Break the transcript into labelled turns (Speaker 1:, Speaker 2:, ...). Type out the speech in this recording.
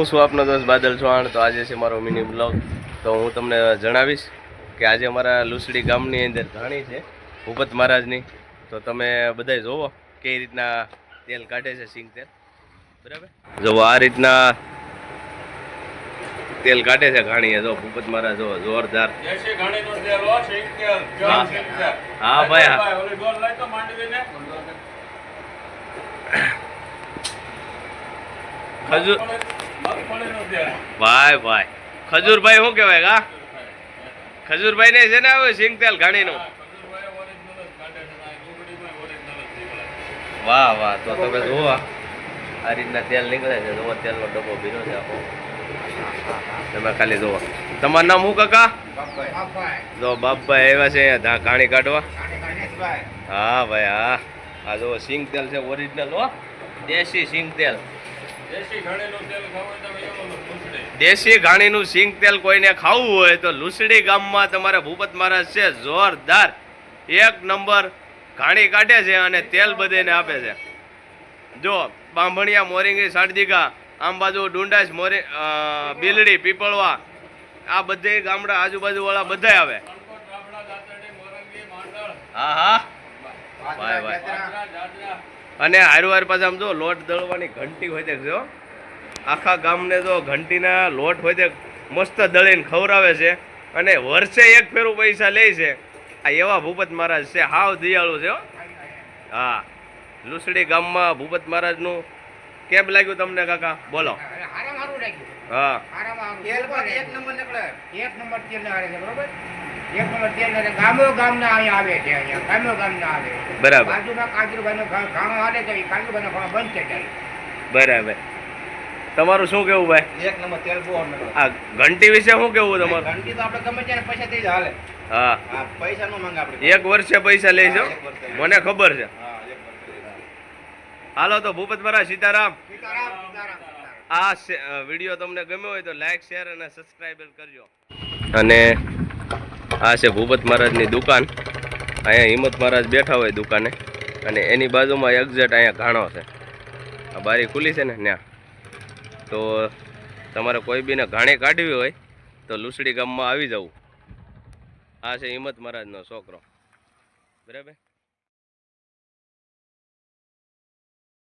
Speaker 1: હું છું આપનો દોસ્ત બાદલ ચૌહાણ. તો આજે છે મારો મિની બ્લોગ તો હું તમને જણાવીશ કે આજે અમારા લુસડી ગામની અંદર ઘાણી છે ભૂપત મહારાજની. તો તમે બધાય જોવો કઈ રીતના તેલ કાઢે છે સિંગ તેલ. બરાબર? જોવો આ રીતના તેલ કાઢે છે ઘાણીએ જો ભૂપત મહારાજ જો જોરદાર.
Speaker 2: હો,
Speaker 1: ભાઈ, હા. ખજૂર. ભાઈ ભાઈ. ખજૂરભાઈ શું કહેવાય કા ખજૂરભાઈ ને છે ને હવે સિંગ તેલ ઘાણીનું?
Speaker 2: જ જ.
Speaker 1: વાહ વાહ. તો તમે જુઓ આ રીતના તેલ નીકળે છે. જુઓ તેલનો ડબ્બો ભીનો છે આખો. તમે ખાલી જુઓ. તમારું નામ શું કાકા? જો બાપભાઈ આવ્યા છે અહીંયા ધા- ઘાણી કાઢવા. હા ભાઈ હા. આ જુઓ સિંગ તેલ છે ઓરિજિનલ હો. દેશી સિંગ તેલ.
Speaker 2: દેશી ઘણેલું તેલ ખાવું તો.
Speaker 1: દેશી ઘાણીનું સિંગ તેલ કોઈને ખાવું હોય તો લુસડી ગામમાં તમારે ભૂપત મહારાજ છે જોરદાર. એક નંબર ઘાણી કાઢે છે અને તેલ બધેને આપે છે. જો બાંભણિયા મોરિંગી સાડદીકા આમ બાજુ ડુંડાસ મોરી બિલડી પીપળવા આ બધે ગામડા આજુબાજુવાળા બધા આવે. હા હા. ભાઈ ભાઈ અને હારું હાર પાછા આમ જો લોટ દળવાની ઘંટી હોય તે જો. આખા ગામને જો ઘંટીના લોટ હોય તે મસ્ત દળીને ખવડાવે છે અને વર્ષે એક ફેરું પૈસા લે છે. આ એવા ભૂપત મહારાજ છે હાવ દયાળુ છે હા. લુસડી ગામમાં ભૂપત મહારાજનું કેમ લાગ્યું તમને કાકા? બોલો. હા.
Speaker 3: બરોબર? એક નંબર તેલ ને ગામો ગામના અહીંયા આવે છે અહીંયા. ગામો
Speaker 1: બરાબર. તમારું શું કેવું ભાઈ?
Speaker 4: એક નંબર તેલ બહુ
Speaker 1: આ ઘંટી વિશે શું કેવું તમારું?
Speaker 4: ઘંટી તો આપણે ગમે ત્યારે પૈસા દઈ જ હાલે.
Speaker 1: હા.
Speaker 4: પૈસા નો માંગ આપણે
Speaker 1: એક વર્ષે પૈસા લઈ જાઓ. મને ખબર છે. હાલો તો ભૂપત મહારાજ સીતારામ. આ વીડિયો તમને ગમ્યો હોય તો લાઈક શેર અને સબસ્ક્રાઈબ કરજો. અને આ છે ભૂપત મહારાજની દુકાન. અહીંયા હિંમત મહારાજ બેઠા હોય દુકાને. અને એની બાજુમાં એક્ઝેટ અહીંયા ઘાણો છે. આ બારી ખુલી છે ને ત્યાં તો તમારે કોઈ બીને ઘાણી કાઢવી હોય તો લુસડી ગામમાં આવી જવું. આ છે હિંમત મહારાજનો છોકરો. બરાબર?